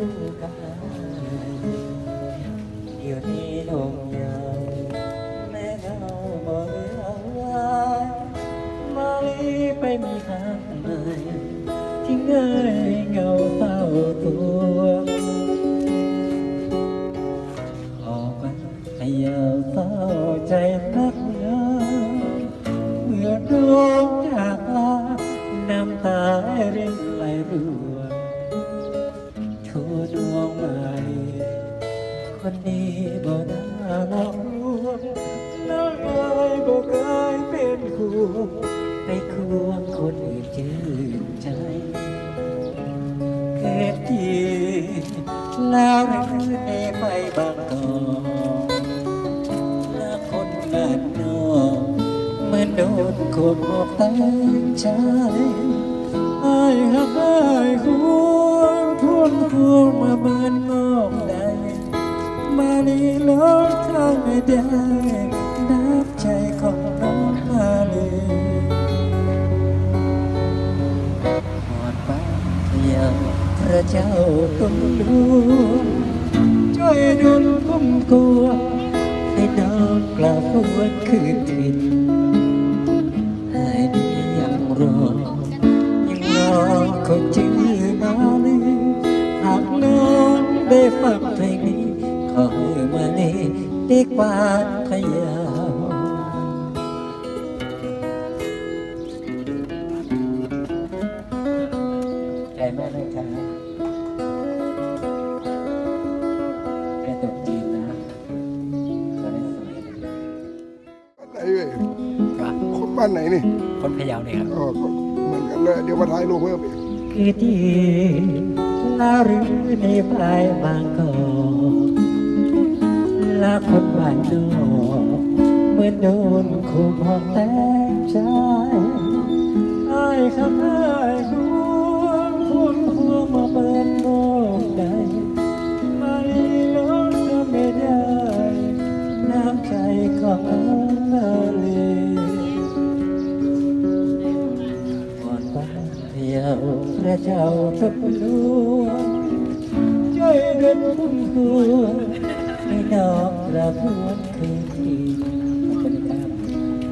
คู่กับเราอยู่ที่ดวงยาวแม่เราบ่เหลืว่ามาลีไปมีทางใหม่ที่เงายเงาเฝ้าตัวออกมาขยับ คนนี้บ่น่าหลอกลวงน้องเอ้ยบ่เคยเป็นคู่ไปควงคนอื่นชื่นใจเกิดทีแล้วใหรือในไปบางกอกและคนบ้านนอกเหมือนโดนขมออกตั้งใจไอ้ายหัก ได้นับใจของน้องมาเลีหอดบ้านเดียวพระเจ้าตุ้มดวงช่วยดลคุ้มครวให้น้องกลับหวนคืนถิ่นให้ดียังรอยังรอคนชื่อมาลีหากน้องได้ฟังเพลงนี้ ดีกวาพยายามใจแม่เลยครับแกตกจีนนะก็ได้สวยนะไหนเว้ยครับคนบ้านไหนนี่คนพะเยาเนี่ยครับ อ๋อก็เหมือนกันเลยเดี๋ยวมาถ่ายรูปเพิ่มอีก คือที่ลาหรือในปลายบางกอก คนบ้านนอกเหมือนโดนขู่หอกแต่ใจไอ้ายคำไอ้ายควงควงควงมาเปิดโลกใดไม่ลดก็ไม่ได้ น้ำใจของนาลีก่อนบ้านเพียวพระเจ้าทุกดวงช่วยเดินพุ่มพวง ดอกระพวนคืนทีขอบคุณครับ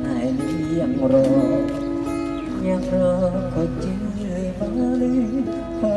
หายนี้ยังรอ ยังรอคนชื่อมาลีฝากน้อ